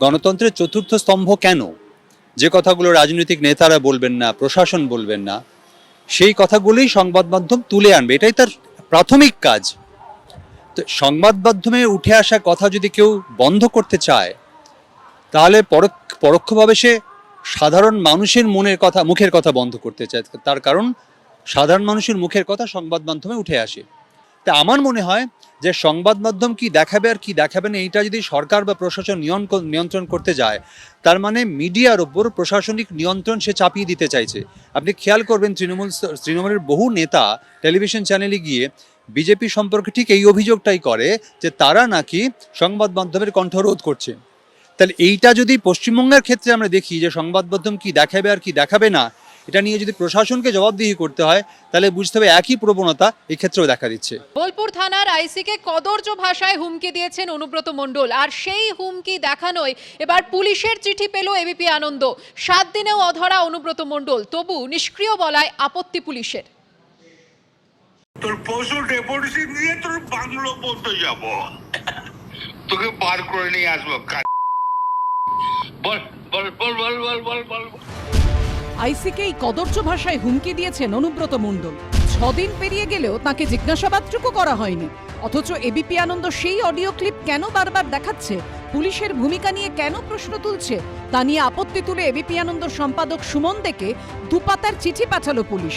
গণতন্ত্রের চতুর্থ স্তম্ভ কেন? যে কথাগুলো রাজনৈতিক নেতারা বলবেন না, প্রশাসন বলবেন না, সেই কথাগুলোই সংবাদ মাধ্যম তুলে আনবে। এটাই তার প্রাথমিক কাজ। তো সংবাদ মাধ্যমে উঠে আসা কথা যদি কেউ বন্ধ করতে চায়, তাহলে পরোক্ষ, পরোক্ষভাবে সে সাধারণ মানুষের মনের কথা, মুখের কথা বন্ধ করতে চায়। তার কারণ, সাধারণ মানুষের মুখের কথা সংবাদ মাধ্যমে উঠে আসে। তা আমার মনে হয় যে সংবাদ মাধ্যম কি দেখাবে আর কি দেখাবে না, এইটা যদি সরকার বা প্রশাসন নিয়ন- নিয়ন্ত্রণ করতে যায়, তার মানে মিডিয়ার ওপর প্রশাসনিক নিয়ন্ত্রণ সে চাপিয়ে দিতে চাইছে। আপনি খেয়াল করবেন তৃণমূল তৃণমূলের বহু নেতা টেলিভিশন চ্যানেলে গিয়ে বিজেপি সম্পর্কে ঠিক এই অভিযোগটাই করে যে তারা নাকি সংবাদ মাধ্যমের কণ্ঠরোধ করছে। তাহলে এইটা যদি পশ্চিমবঙ্গের ক্ষেত্রে আমরা দেখি যে সংবাদ মাধ্যম কি দেখাবে আর কি দেখাবে না এটা নিয়ে যদি প্রশাসনকে জবাবদিহি করতে হয় তাহলে বুঝতে হবে একই প্রবণতা এই ক্ষেত্রেও দেখা দিচ্ছে। বোলপুর থানার আইসিকে কদর্য ভাষায় হুমকি দিয়েছেন অনুব্রত মণ্ডল আর সেই হুমকি দেখানোয় এবার পুলিশের চিঠি পেল এবিপি আনন্দ। সাত দিনেও অধরা অনুব্রত মণ্ডল তবু নিষ্ক্রিয় বলায় আপত্তি পুলিশের। তোর পশু ডেপুটেশন নিয়ে তোর বাংলো যাব। তোকে বার করে নিয়ে আসব। বল বল বল বল বল বল বল। আইসিকে এই কদর্য ভাষায় হুমকি দিয়েছেন অনুব্রত মণ্ডল। ছদিন পেরিয়ে গেলেও তাকে জিজ্ঞাসাবাদটুকু করা হয়নি। অথচ এবিপি আনন্দ সেই অডিও ক্লিপ কেন বারবার দেখাচ্ছে? পুলিশের ভূমিকা নিয়ে কেন প্রশ্ন তুলছে তা নিয়ে আপত্তি তুলে এবিপি আনন্দ সম্পাদক সুমন দেকে দুপাতার চিঠি পাঠালো পুলিশ।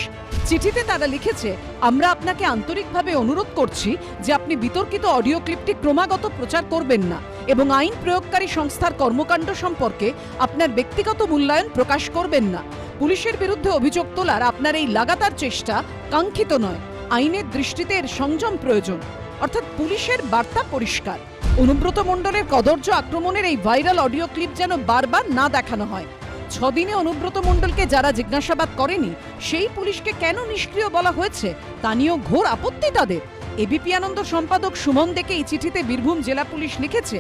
চিঠিতে তারা লিখেছে, আমরা আপনাকে আন্তরিকভাবে অনুরোধ করছি যে আপনি বিতর্কিত অডিও ক্লিপটি ক্রমাগত প্রচার করবেন না এবং আইন প্রয়োগকারী সংস্থার কর্মকাণ্ড সম্পর্কে আপনার ব্যক্তিগত মূল্যায়ন প্রকাশ করবেন না। পুলিশের বিরুদ্ধে অভিযোগ তোলার আপনার এই লাগাতার চেষ্টা কাঙ্ক্ষিত নয়। আইনের দৃষ্টিতে এর সংযম প্রয়োজন। অর্থাৎ পুলিশের বার্তা পরিষ্কার। অনুব্রত মণ্ডলের কদর্য আক্রমণের এই ভাইরাল অডিও ক্লিপ যেন বারবার না দেখানো হয়। ছদিনে অনুব্রত মণ্ডলকে যারা জিজ্ঞাসাবাদ করেনি, সেই পুলিশকে কেন নিষ্ক্রিয় বলা হয়েছে, তা নিয়েও ঘোর আপত্তি তাদের। এবিপি আনন্দ সম্পাদক সুমন দেখে এই চিঠিতে বীরভূম জেলা পুলিশ লিখেছে,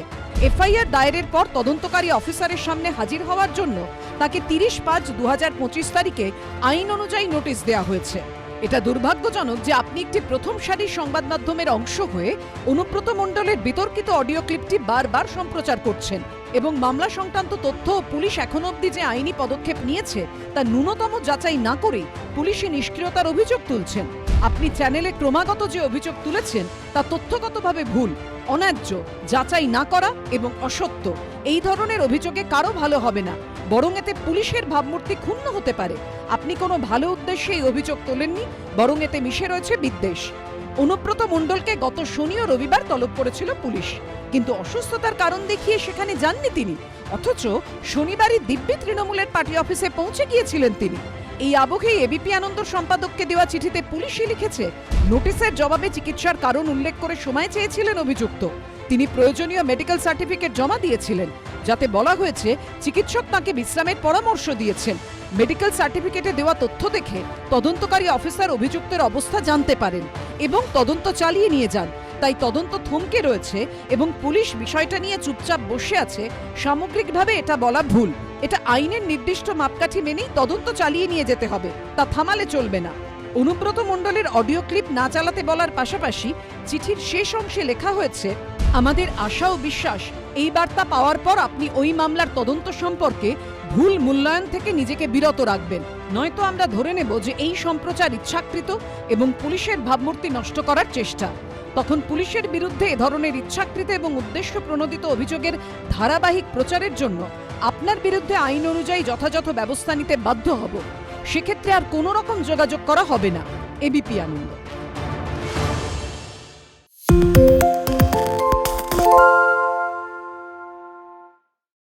এফআইআর দায়েরের পর তদন্তকারী অফিসারের সামনে হাজির হওয়ার জন্য তাকে তিরিশ পাঁচ দু তারিখে আইন অনুযায়ী নোটিশ দেওয়া হয়েছে। এটা দুর্ভাগ্যজনক যে আপনি একটি প্রথম সারির সংবাদ মাধ্যমের অংশ হয়ে অনুব্রত মণ্ডলের বিতর্কিত অডিও ক্লিপটি বারবার সম্প্রচার করছেন এবং মামলা সংক্রান্ত তথ্য পুলিশ এখনও অবধি যে আইনি পদক্ষেপ নিয়েছে তা ন্যূনতম যাচাই না করেই পুলিশি নিষ্ক্রিয়তার অভিযোগ তুলছেন। আপনি চ্যানেলে ক্রমাগত যে অভিযোগ তুলেছেন, তা তথ্যগতভাবে ভুল, অন্যায্য, যাচাই না করা এবং অসত্য, এই ধরনের অভিযোগে কারও ভালো হবে না। বরং এতে পুলিশের ভাবমূর্তি ক্ষুণ্ণ হতে পারে। আপনি কোনো ভালো উদ্দেশ্যে এই অভিযোগ তোলেননি, বরং এতে মিশে রয়েছে বিদ্বেষ। অনুব্রত মণ্ডলকে গত শনি ও রবিবার তলব করেছিল পুলিশ। কিন্তু অসুস্থতার কারণ দেখিয়ে সেখানে যাননি তিনি, অথচ শনিবারই দিব্যি তৃণমূলের পার্টি অফিসে পৌঁছে গিয়েছিলেন তিনি। এই আবহেই এবিপি আনন্দ সম্পাদককে দেওয়া চিঠিতে পুলিশই লিখেছে, নোটিশের জবাবে চিকিৎসার কারণ উল্লেখ করে সময় চেয়েছিলেন অভিযুক্ত। তিনি প্রয়োজনীয় মেডিকেল সার্টিফিকেট জমা দিয়েছিলেন। যাতে বলা হয়েছে চিকিৎসক তাকে বিশ্রামের পরামর্শ দিয়েছেন। মেডিকেল সার্টিফিকেটে দেওয়া তথ্য দেখে তদন্তকারী অফিসার অভিযুক্তের অবস্থা জানতে পারেন এবং তদন্ত চালিয়ে নিয়ে যান। তাই তদন্ত থমকে রয়েছে এবং পুলিশ বিষয়টা নিয়ে চুপচাপ বসে আছে। সামগ্রিকভাবে এটা বলা ভুল। এটা আইনের নির্দিষ্ট মাপকাঠি মেনেই তদন্ত চালিয়ে নিয়ে যেতে হবে। তা থামালে চলবে না। অনুব্রত মণ্ডলের অডিও ক্লিপ না চালাতে বলার পাশাপাশি চিঠির শেষ অংশে লেখা হয়েছে, আমাদের আশা ও বিশ্বাস এই বার্তা পাওয়ার পর আপনি ওই মামলার তদন্ত সম্পর্কে ভুল মূল্যায়ন থেকে নিজেকে বিরত রাখবেন। নয়তো আমরা ধরে নেব যে এই সম্প্রচার ইচ্ছাকৃত এবং পুলিশের ভাবমূর্তি নষ্ট করার চেষ্টা। তখন পুলিশের বিরুদ্ধে এ ধরনের ইচ্ছাকৃত এবং উদ্দেশ্য প্রণোদিত অভিযোগের ধারাবাহিক প্রচারের জন্য আপনার বিরুদ্ধে আইন অনুযায়ী যথাযথ ব্যবস্থা নিতে বাধ্য হব। সেক্ষেত্রে আর কোনো রকম যোগাযোগ করা হবে না। এবিপি আনন্দ।